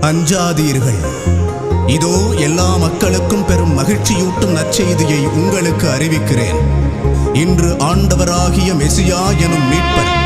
அஞ்சாதீர்கள். இதோ எல்லா மக்களுக்கும் பெரும் மகிழ்ச்சியூட்டும் நற்செய்தியை உங்களுக்கு அறிவிக்கிறேன். இன்று ஆண்டவராகிய மெசியா எனும் மீட்பர்